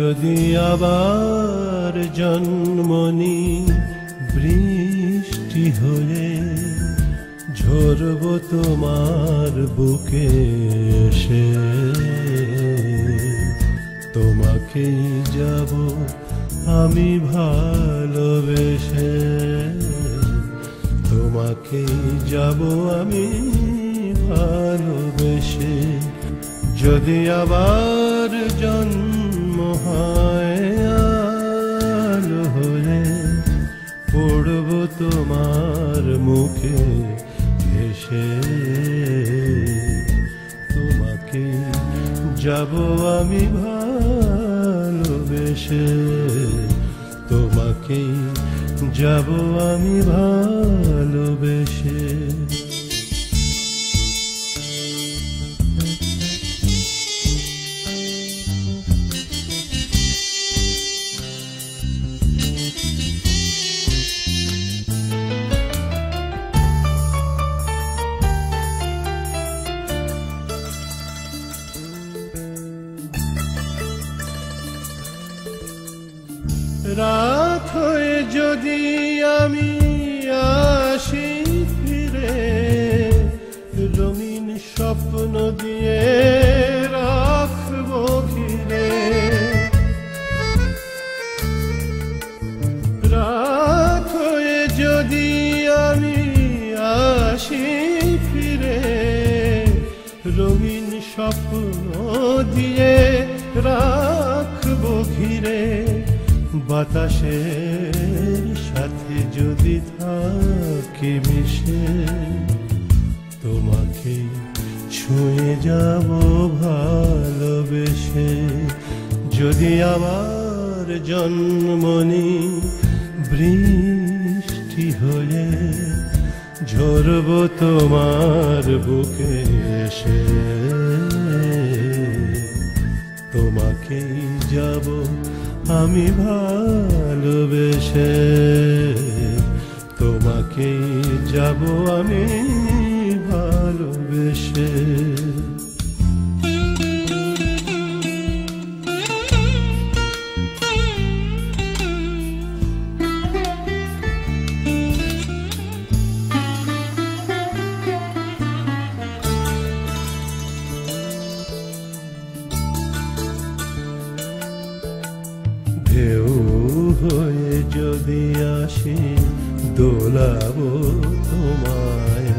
যদি আবার জন্মনি বৃষ্টি হয়ে ঝরব তোমার বুকে এসে। তোমাকেই যাব আমি ভালোবেসে। তোমাকেই যাব আমি ভালোবেসে। যদি আবার জন্ম হয় হয়ে পড়ব তোমার মুখে এসে তোমাকে যাব আমি ভালোবেসে। তোমাকেই যাব আমি ভালোবেসে। রাত হয়ে যদি আমি আসি ফিরে, রঙিন স্বপ্ন দিয়ে রাখব ঘিরে। রাত হয়ে যদি আমি আসি ফিরে, রঙিন স্বপ্ন দিয়ে রাখব ঘিরে। বাতাসের সাথে যদি থাকি মিশে, তোমাকে ছুঁয়ে যাব ভালোবেসে। যদি আবার জন্মনি বৃষ্টি হয়ে ঝরব তোমার বুকে এসে, তোমাকেই যাব আমি ভালোবেসে তোমাকে যাব আমি। ঢেউ হয়ে যদি আসি, দোলাবো তোমায়।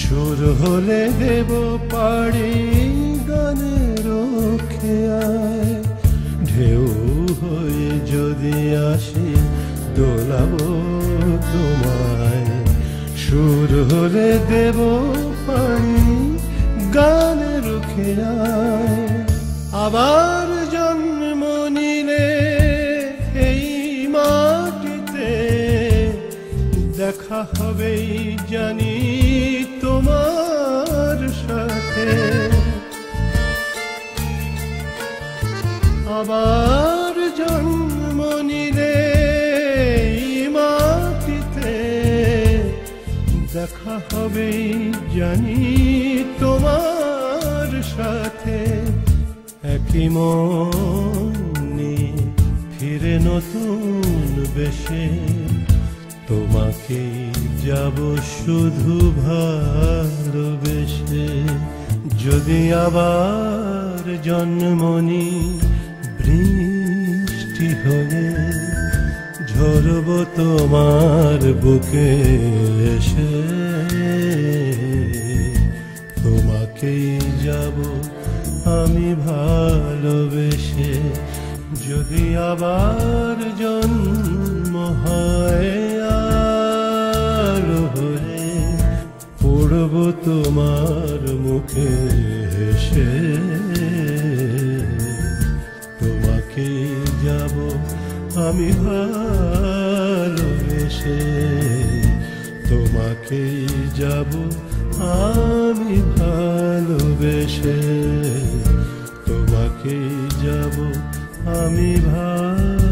সুর হলে দেব পাড়ি গানের খেয়ায় ঢেউ হয়ে যদি আসি, দোলাবো তোমায়। সুর হলে দেব পাড়ি গানের খেয়ায় আবার জন্ম দেখা হবেই জানি তোমার সাথে। আবার জন্ম নিলে মাটিতে দেখা হবেই জানি তোমার সাথে। একই মনে ফিরে নতুন বেশে। তোমাকে যাব শুধু ভালোবেসে। যদি আবার জন্মনি বৃষ্টি হয়ে ঝরব তোমার বুকে এসে। তোমাকেই যাব আমি ভালোবেসে। যদি আবার জন্ম হয় পড়ব তোমার মুখে হেসে। তোমাকে যাব আমি ভালোবেসে। তোমাকে যাব আমি ভালোবেসে। তোমাকে যাব আমি ভালো